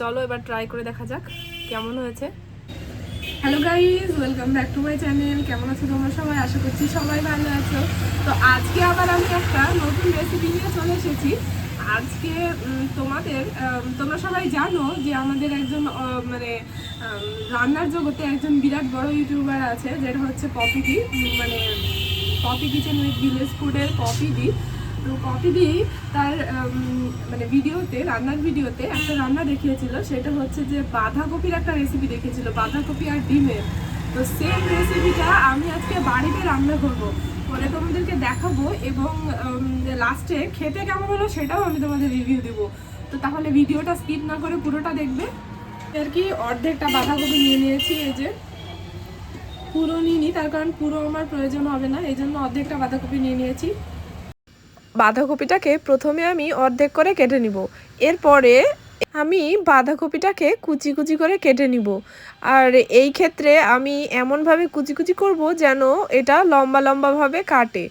চলো এবার ট্রাই করে দেখা যাক কেমন হয়েছে। Hello guys welcome back to my channel কেমন আছো তোমরা সবাই? আশা করছি সবাই ভালো আছো। তো আজকে আবার আমি একটা নতুন রেসিপি নিয়ে চলে এসেছি। আজকে তোমাদের তোমরা সবাই জানো যে আমাদের একজন মানে রান্নার জগতে একজন বিরাট বড় ইউটিউবার আছে, যেটা হচ্ছে পপিদি মানে পপি কিচেন উইথ ভিলেজ ফুডের পপিদি তো পপিদি তার মানে ভিডিওতে, রান্নার ভিডিওতে একটা রান্না দেখিয়েছিল, সেটা হচ্ছে যে বাঁধাকপির একটা রেসিপি দেখিয়েছিল, বাঁধাকপি আর ডিমের। তো সেম রেসিপিটা আমি আজকে বাড়িতে রান্না করব। করে তোমাদেরকে দেখাবো এবং লাস্টে খেতে কেমন হলো সেটাও আমি তোমাদের রিভিউ দেবো। তো তাহলে ভিডিওটা স্কিপ না করে পুরোটা দেখবে। আর কি অর্ধেকটা বাঁধাকপি নিয়ে নিয়েছি, এই যে। পুরো নিইনি, তার কারণ পুরো আমার প্রয়োজন হবে না, এই জন্য অর্ধেকটা বাঁধাকপি নিয়ে নিয়েছি। বাঁধাকপিটাকে প্রথমে আমি অর্ধেক করে কেটে নিব। এরপরে আমি বাঁধাকপিটাকে কুচি কুচি করে কেটে নিব। আর এই ক্ষেত্রে আমি এমনভাবে কুচি কুচি করব যেন এটা লম্বা লম্বাভাবে কাটে।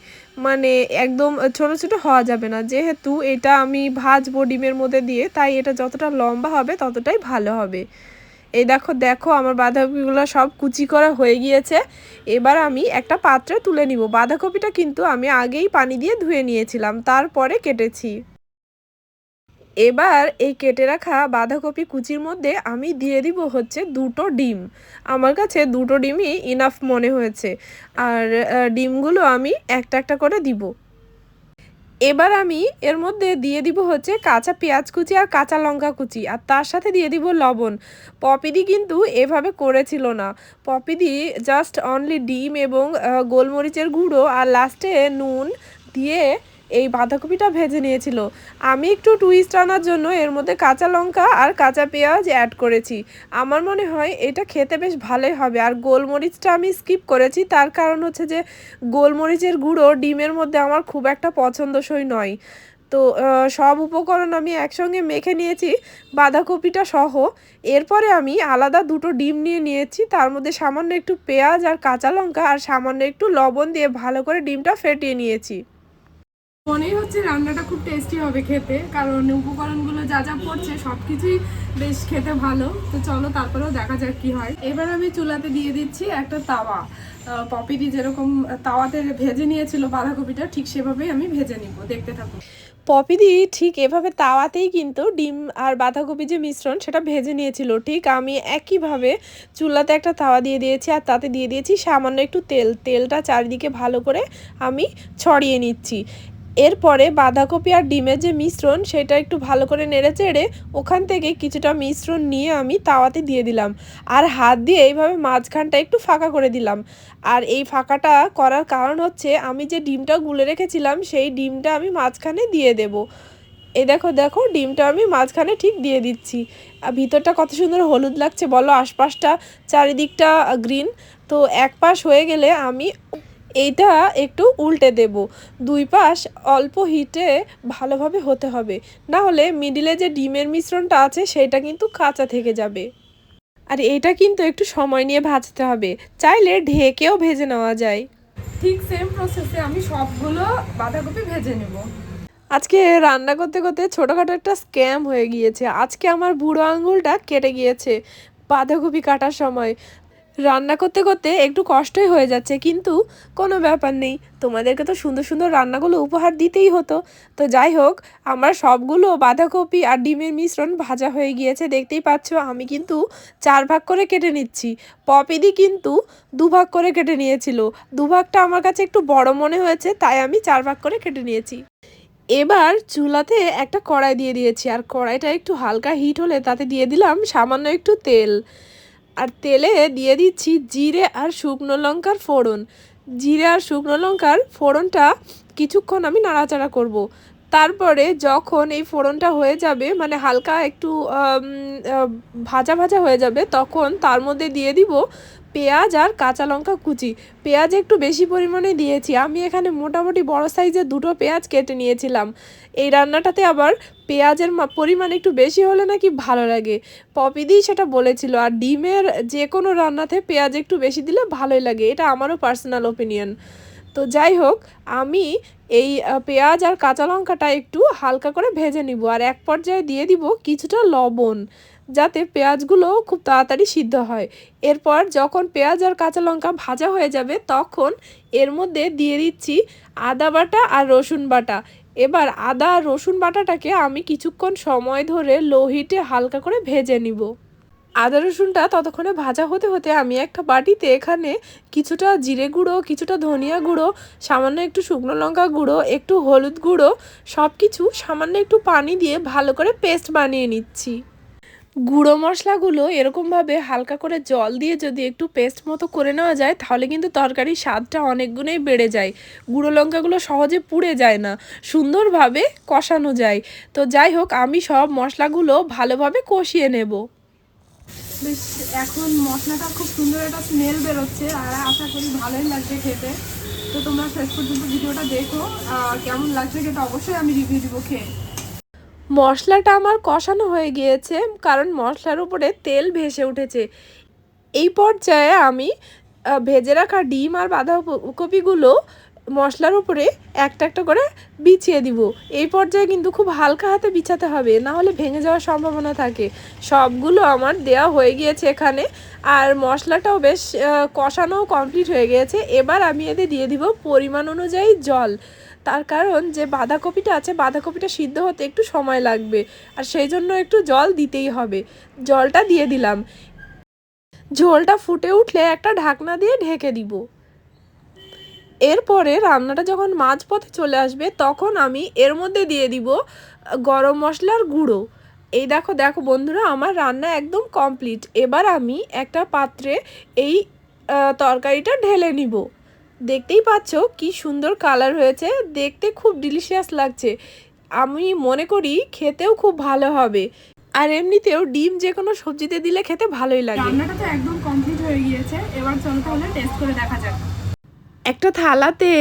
মানে একদম ছোট ছোট হওয়া যাবে না। যেহেতু এটা আমি ভাজবো ডিমের মধ্যে দিয়ে, তাই এটা যতটা লম্বা হবে ততটাই ভালো হবে। এই দেখো দেখো, আমার বাঁধাকপিগুলো সব কুচি করা হয়ে গিয়েছে। এবার আমি একটা পাত্রে তুলে নিব। বাঁধাকপিটা কিন্তু আমি আগেই পানি দিয়ে ধুয়ে নিয়েছিলাম, তারপরে কেটেছি। এবার এই কেটে রাখা বাঁধাকপি কুচির মধ্যে আমি দিয়ে দিব হচ্ছে দুটো ডিম। আমার কাছে দুটো ডিমই ইনাফ মনে হয়েছে। আর ডিমগুলো আমি একটা একটা করে দিব। এবার আমি এর মধ্যে দিয়ে দিব হচ্ছে কাঁচা পেঁয়াজ কুচি আর কাঁচা লঙ্কা কুচি। আর তার সাথে দিয়ে দিব লবণ। পপিদি কিন্তু এভাবে করেছিল না। পপিদি জাস্ট অনলি ডিম এবং গোলমরিচের গুঁড়ো আর লাস্টে নুন দিয়ে এই বাঁধাকপিটা ভেজে নিয়েছিল। আমি একটু টুইস্ট আনার জন্য এর মধ্যে কাঁচা লঙ্কা আর কাঁচা পেঁয়াজ অ্যাড করেছি। আমার মনে হয় এটা খেতে বেশ ভালোই হবে। আর গোলমরিচটা আমি স্কিপ করেছি। তার কারণ হচ্ছে যে, গোলমরিচের গুঁড়ো ডিমের মধ্যে আমার খুব একটা পছন্দসই নয়। তো সব উপকরণ আমি একসঙ্গে মেখে নিয়েছি, বাঁধাকপিটা সহ। এরপরে আমি আলাদা দুটো ডিম নিয়ে নিয়েছি। তার মধ্যে সামান্য একটু পেঁয়াজ আর কাঁচা লঙ্কা আর সামান্য একটু লবণ দিয়ে ভালো করে ডিমটা ফেটিয়ে নিয়েছি। মনেই হচ্ছে রান্নাটা খুব টেস্টি হবে খেতে, কারণ উপকরণগুলো যা যা পড়ছে সব কিছুই বেশ খেতে ভালো। তো চলো তারপরেও দেখা যাক কি হয়। এবার আমি চুলাতে দিয়ে দিচ্ছি একটা তাওয়া। পপিদি যেরকম তাওয়াতে ভেজে নিয়েছিল বাঁধাকপিটা, ঠিক সেভাবেই আমি ভেজে নিব, দেখতে থাকো। পপিদি ঠিক এভাবে তাওয়াতেই কিন্তু ডিম আর বাঁধাকপি যে মিশ্রণ, সেটা ভেজে নিয়েছিল। ঠিক আমি একইভাবে চুলাতে একটা তাওয়া দিয়ে দিয়েছি আর তাতে দিয়ে দিয়েছি সামান্য একটু তেল। তেলটা চারিদিকে ভালো করে আমি ছড়িয়ে নিচ্ছি। এরপরে বাঁধাকপি আর ডিমের যে মিশ্রণ, সেটা একটু ভালো করে নেড়ে চেড়ে ওখান থেকে কিছুটা মিশ্রণ নিয়ে আমি তাওয়াতে দিয়ে দিলাম। আর হাত দিয়ে এইভাবে মাঝখানটা একটু ফাঁকা করে দিলাম। আর এই ফাঁকাটা করার কারণ হচ্ছে, আমি যে ডিমটা গুলে রেখেছিলাম, সেই ডিমটা আমি মাঝখানে দিয়ে দেব। এ দেখো দেখো, ডিমটা আমি মাঝখানে ঠিক দিয়ে দিচ্ছি। ভিতরটা কত সুন্দর হলুদ লাগছে, বলো, আশপাশটা চারিদিকটা গ্রিন তো এক পাশ হয়ে গেলে আমি এইটা একটু উল্টে দেব। দুই পাশ অল্প হিটে ভালোভাবে হতে হবে। না হলে মিডিলে যে ডিমের মিশ্রণটা আছে সেটা কিন্তু কাঁচা থেকে যাবে। আর এটা কিন্তু একটু সময় নিয়ে ভাজতে হবে। চাইলে ঢেকেও ভেজে নেওয়া যায়। ঠিক সেম প্রসেসে আমি সবগুলো বাঁধাকপি ভেজে নেব। আজকে রান্না করতে করতে ছোটোখাটো একটা স্ক্যাম হয়ে গিয়েছে। আজকে আমার বুড়ো আঙুলটা কেটে গিয়েছে বাঁধাকপি কাটার সময়। রান্না করতে করতে একটু কষ্টই হয়ে যাচ্ছে, কিন্তু কোনো ব্যাপার নেই। তোমাদেরকে তো সুন্দর সুন্দর রান্নাগুলো উপহার দিতেই হতো। তো যাই হোক, আমার সবগুলো বাঁধাকপি আর ডিমের মিশ্রণ ভাজা হয়ে গিয়েছে, দেখতেই পাচ্ছ আমি কিন্তু চার ভাগ করে কেটে নিচ্ছি। পপিদি কিন্তু দুভাগ করে কেটে নিয়েছিল। দুভাগটা আমার কাছে একটু বড় মনে হয়েছে, তাই আমি চার ভাগ করে কেটে নিয়েছি। এবার চুলাতে একটা কড়াই দিয়ে দিয়েছি, আর কড়াইটা একটু হালকা হিট হলে তাতে দিয়ে দিলাম সামান্য একটু তেল। আর তেলে দিয়ে দিচ্ছি জিরে আর শুকনো লঙ্কার ফোড়ন জিরে আর শুকনো লঙ্কার ফোড়নটা কিছুক্ষণ আমি নাড়াচাড়া করব। তারপরে যখন এই ফোড়নটা হয়ে যাবে মানে হালকা একটু ভাজা ভাজা হয়ে যাবে, তখন তার মধ্যে দিয়ে দিব পেঁয়াজ আর কাঁচা লঙ্কা কুচি। পেঁয়াজ একটু বেশি পরিমাণে দিয়েছি। আমি এখানে মোটামুটি বড় সাইজের দুটো পেঁয়াজ কেটে নিয়েছিলাম। এই রান্নাটাতে আবার পেঁয়াজের পরিমাণ একটু বেশি হলে নাকি ভালো লাগে। পপিদি সেটা বলেছিল, আর ডিমের যে কোনো রান্নাতে পেঁয়াজ একটু বেশি দিলে ভালোই লাগে। এটা আমারও পার্সোনাল ওপিনিয়ন। তো যাই হোক, আমি এই পেঁয়াজ আর কাঁচা লঙ্কাটা একটু হালকা করে ভেজে নিব আর এক পর্যায়ে দিয়ে দিব কিছুটা লবণ যাতে পেঁয়াজগুলো খুব তাড়াতাড়ি সিদ্ধ হয়। এরপর যখন পেঁয়াজ আর কাঁচা লঙ্কা ভাজা হয়ে যাবে, তখন এর মধ্যে দিয়ে দিচ্ছি আদা বাটা আর রসুন বাটা। এবার আদা আর রসুন বাটাটাকে আমি কিছুক্ষণ সময় ধরে লো হিটে হালকা করে ভেজে নিব। আদা রসুনটা ততক্ষণে ভাজা হতে হতে আমি একটা বাটিতে এখানে কিছুটা জিরে গুঁড়ো, কিছুটা ধনিয়া গুঁড়ো, সামান্য একটু শুকনো লঙ্কা গুঁড়ো, একটু হলুদ গুঁড়ো সব কিছু সামান্য একটু পানি দিয়ে ভালো করে পেস্ট বানিয়ে নিচ্ছি। গুঁড়ো মশলাগুলো এরকমভাবে হালকা করে জল দিয়ে যদি একটু পেস্ট মতো করে নেওয়া যায়, তাহলে কিন্তু তরকারির স্বাদটা অনেক গুণেই বেড়ে যায়। গুঁড়ো লঙ্কাগুলো সহজে পুড়ে যায় না, সুন্দরভাবে কষানো যায়। তো যাই হোক, আমি সব মশলাগুলো ভালোভাবে কষিয়ে নেব। বেশ, এখন মশলাটা খুব সুন্দর একটা স্মেল বেরোচ্ছে আর আশা করি ভালোই লাগছে খেতে। তো তোমরা শেষ পর্যন্ত ভিডিওটা দেখো কেমন লাগছে খেতে অবশ্যই আমি রিভিউ দিব খেয়ে। মশলাটা আমার কষানো হয়ে গিয়েছে, কারণ মশলার উপরে তেল ভেসে উঠেছে। এই পর্যায়ে আমি ভেজে রাখা ডিম আর বাঁধাকপিগুলো মশলার উপরে একটা একটা করে বিছিয়ে দিব। এই পর্যায়ে কিন্তু খুব হালকা হাতে বিছাতে হবে, না হলে ভেঙে যাওয়ার সম্ভাবনা থাকে। সবগুলো আমার দেওয়া হয়ে গিয়েছে এখানে, আর মশলাটাও বেশ কষানোও কমপ্লিট হয়ে গিয়েছে। এবার আমি এতে দিয়ে দিব পরিমাণ অনুযায়ী জল। তার কারণ যে বাঁধাকপিটা আছে, বাঁধাকপিটা সিদ্ধ হতে একটু সময় লাগবে, আর সেই জন্য একটু জল দিতেই হবে। জলটা দিয়ে দিলাম। ঝোলটা ফুটে উঠলে একটা ঢাকনা দিয়ে ঢেকে দিব। এরপরে রান্নাটা যখন মাঝপথে চলে আসবে, তখন আমি এর মধ্যে দিয়ে দিব গরম মশলার গুঁড়ো। এই দেখো দেখো বন্ধুরা, আমার রান্না একদম কমপ্লিট এবার আমি একটা পাত্রে এই তরকারিটা ঢেলে নিব। দেখতেই পাচ্ছ কি সুন্দর কালার হয়েছে। দেখতে খুব ডিলিশিয়াস লাগছে। আমি মনে করি খেতেও খুব ভালো হবে। আর এমনিতেও ডিম যে কোনো সবজিতে দিলে খেতে ভালোই লাগে। রান্নাটা তো একদম কমপ্লিট হয়ে গিয়েছে। এবার চলো তাহলে টেস্ট করে দেখা যাক। একটা থালাতে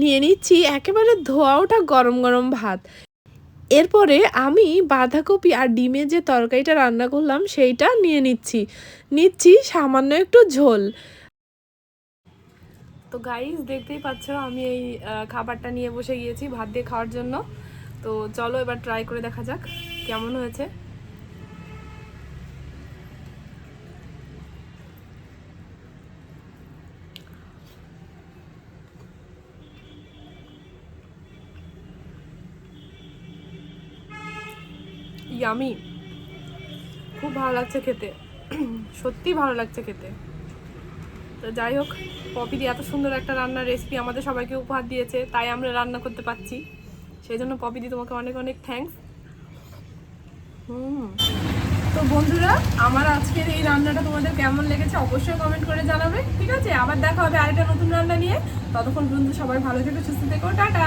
নিয়ে নিচ্ছি একেবারে ধোয়া ওঠা গরম গরম ভাত। এরপরে আমি বাঁধাকপি আর ডিমের যে তরকারিটা রান্না করলাম সেইটা নিয়ে নিচ্ছি। নিচ্ছি সামান্য একটু ঝোল। তো গাইস দেখতেই পাচ্ছ আমি এই খাবারটা নিয়ে বসে গিয়েছি ভাত দিয়ে খাওয়ার জন্য। তো চলো এবার ট্রাই করে দেখা যাক কেমন হয়েছে। ইয়ামি খুব ভালো লাগছে খেতে। সত্যি ভালো লাগছে খেতে। তো যাই হোক পপিদি এত সুন্দর একটা রান্নার রেসিপি আমাদের সবাইকে উপহার দিয়েছে, তাই আমরা রান্না করতে পারছি। সেই জন্য পপিদি তোমাকে অনেক অনেক থ্যাঙ্কস হুম। তো বন্ধুরা, আমার আজকের এই রান্নাটা তোমাদের কেমন লেগেছে অবশ্যই কমেন্ট করে জানাবে, ঠিক আছে? আবার দেখা হবে আরেকটা নতুন রান্না নিয়ে। ততক্ষণ পর্যন্ত সবাই ভালো থেকো, সুস্থ থেকো, টাটা!